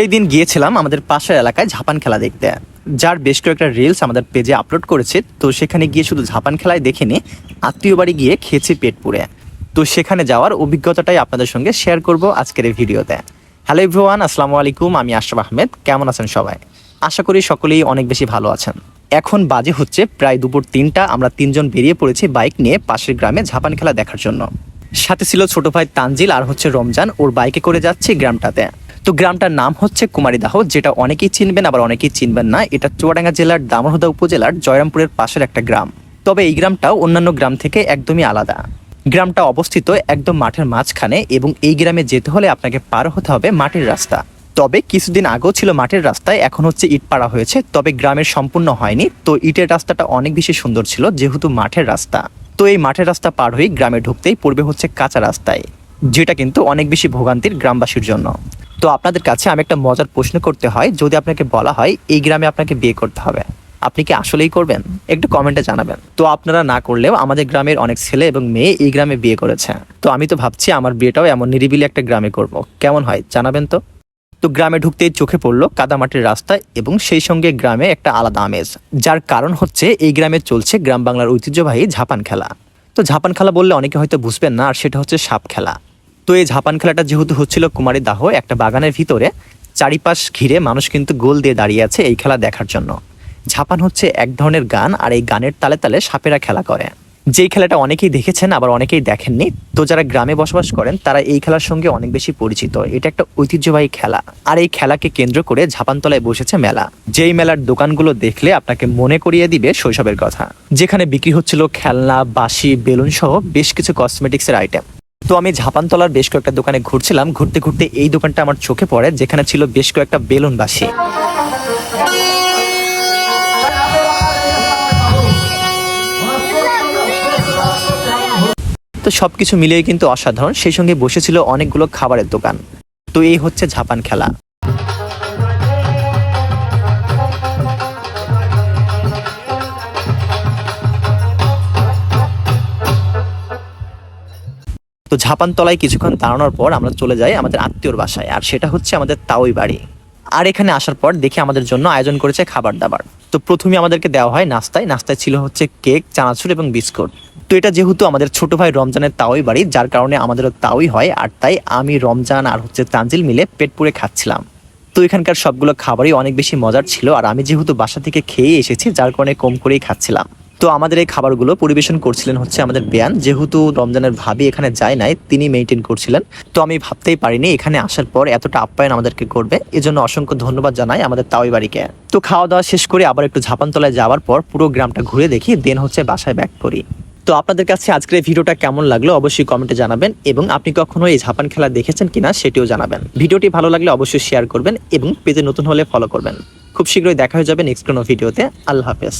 সেই দিন গিয়েছিলাম আমাদের পাশের এলাকায় ঝাপান খেলা দেখতে, যার বেশ কয়েকটা রিলস আমাদের পেজে আপলোড করেছে। তো সেখানে গিয়ে শুধু ঝাপান খেলায় দেখিনি, আত্মীয় বাড়ি গিয়ে খেয়েছি পেট পুড়ে। তো সেখানে যাওয়ার অভিজ্ঞতাটাই আপনাদের সঙ্গে শেয়ার করব আজকের এই ভিডিওতে। হ্যালো এভরিওয়ান আসসালামু আলাইকুম, আমি আশরাফ আহমেদ, কেমন আছেন সবাই? আশা করি সকলেই অনেক বেশি ভালো আছেন। এখন বাজে হচ্ছে প্রায় দুপুর তিনটা, আমরা তিনজন বেরিয়ে পড়েছি বাইক নিয়ে পাশের গ্রামে ঝাপান খেলা দেখার জন্য। সাথে ছিল ছোট ভাই তানজিল আর হচ্ছে রমজান, ওর বাইকে করে যাচ্ছে গ্রামটাতে। তো গ্রামটার নাম হচ্ছে কুমারীদাহ, যেটা অনেকেই চিনবেন, আবার অনেকেই চিনবেন না। এটা চুয়াডাঙ্গা জেলার দামোহদা উপজেলার জয়রামপুরের পাশের একটা গ্রাম। তবে এই গ্রামটাও অন্যান্য গ্রাম থেকে একদমই আলাদা। গ্রামটা অবস্থিত একদম মাঠের মাঝখানে এবং এই গ্রামে যেতে হলে আপনাকে পার হতে হবে মাটির রাস্তা। তবে কিছুদিন আগেও ছিল মাটির রাস্তায়, এখন হচ্ছে ইট পাড়া হয়েছে, তবে গ্রামের সম্পূর্ণ হয়নি। তো ইটের রাস্তাটা অনেক বেশি সুন্দর ছিল, যেহেতু মাঠের রাস্তা। তো এই মাঠের রাস্তা পার হয়ে গ্রামে ঢুকতেই পড়বে হচ্ছে কাঁচা রাস্তায়, যেটা কিন্তু অনেক বেশি ভোগান্তির গ্রামবাসীর জন্য। তো আপনাদের কাছে আমি একটা মজার প্রশ্ন করতে হয়, যদি আপনাকে বলা হয়, এই গ্রামে আপনাকে বিয়ে করতে হবে। আপনি কি আসলেই করবেন? একটু কমেন্টে জানাবেন। তো আপনারা না করলেও আমাদের গ্রামের অনেক ছেলে এবং মেয়ে এই গ্রামে বিয়ে করেছে। তো আমি তো ভাবছি আমার বিয়েটাও এমন নিরিবিলি একটা গ্রামে করব। কেমন হয়? জানাবেন তো। তো গ্রামে ঢুকতেই চোখে পড়ল কাদামাটির রাস্তা এবং সেই সঙ্গে গ্রামে একটা আলাদা আমেজ, যার কারণ হচ্ছে এই গ্রামে চলছে গ্রাম বাংলার ঐতিহ্যবাহী ঝাপান খেলা। তো ঝাপান খেলা বললে অনেকে হয়তো বুঝবেন না, আর সেটা হচ্ছে সাপ খেলা। তো এই ঝাপান খেলাটা যেহেতু হচ্ছিল কুমারী দাহ, একটা বাগানের ভিতরে, চারিপাশ ঘিরে মানুষ কিন্তু গোল দিয়ে দাঁড়িয়ে আছে এই খেলা দেখার জন্য। ঝাপান হচ্ছে এক ধরনের গান, আর এই গানের তালে তালে সাপেরা খেলা করে। যেই খেলাটা অনেকেই দেখেছেন, আবার অনেকেই দেখেননি, তো যারা গ্রামে বসবাস করেন, তারা এই খেলার সঙ্গে অনেক বেশি পরিচিত। এটা একটা ঐতিহ্যবাহী খেলা, আর এই খেলাকে কেন্দ্র করে ঝাপানতলায় বসেছে মেলা। যেই মেলার দোকানগুলো দেখলে আপনাকে মনে করিয়ে দিবে শৈশবের কথা। যেখানে বিক্রি হচ্ছিল খেলনা, বাঁশি বেলুন সহ বেশ কিছু কসমেটিক্সের আইটেম তো আমি ঝাপানতলার বেশ কয়েকটা দোকানে ঘুরছিলাম। ঘুরতে ঘুরতে এই দোকানটা আমার চোখে পড়ে, যেখানে ছিল বেশ কয়েকটা বেলুন বাসি তো সবকিছু মিলিয়ে কিন্তু অসাধারণ। সেই সঙ্গে বসেছিল অনেকগুলো খাবারের দোকান। তো এই হচ্ছে ঝাপান খেলা। তো ঝাপান তলায় কিছুক্ষণ দাঁড়ানোর পর আমরা চলে যাই আমাদের আত্মীয়র বাসায়, আর সেটা হচ্ছে আমাদের তাওই বাড়ি। আর এখানে আসার পর দেখি আমাদের জন্য আয়োজন করেছে খাবার দাবার তো প্রথমে আমাদেরকে দেওয়া হয় নাস্তায় নাস্তায় ছিল হচ্ছে কেক, চানাচুর এবং বিস্কুট। তো এটা যেহেতু আমাদের ছোট ভাই রমজানের তাওই বাড়ি, যার কারণে আমাদেরও তাওই হয়, আর তাই আমি রমজান আর হচ্ছে তানজিল মিলে পেট পুড়ে খাচ্ছিলাম। তো এখানকার সবগুলো খাবারই অনেক বেশি মজার ছিল, আর আমি যেহেতু বাসা থেকে খেয়ে এসেছি, যার কারণে কম করেই খাচ্ছিলাম। তো আমাদের এই খাবারগুলো পরিবেশন করছিলেন হচ্ছে আমাদের বেয়ান। যেহেতু রমজানের ভাবি এখানে যায় নাই, তিনি মেনটেন করছিলেন। তো আমি ভাবতেই পারিনি এখানে আসার পর এতটা আপ্যায়ন আমাদেরকে করবে। এজন্য অসংখ্য ধন্যবাদ জানাই আমাদের তাওই বাড়িকে। তো খাওয়া দাওয়া শেষ করে আবার একটু ঝাপানতলায় যাওয়ার পর পুরো গ্রামটা ঘুরে দেখি দেন হচ্ছে বাসায় ব্যাক করি। তো আপনাদের কাছে আজকের এই ভিডিওটা কেমন লাগল অবশ্যই কমেন্টে জানাবেন এবং আপনি কখনো এই ঝাপান খেলা দেখেছেন কিনা সেটিও জানাবেন। ভিডিওটি ভালো লাগলে অবশ্যই শেয়ার করবেন এবং পেজে নতুন হলে ফলো করবেন। খুব শীঘ্রই দেখা হয়ে যাবে নেক্সট কোনো ভিডিওতে। আল্লাহ হাফেজ।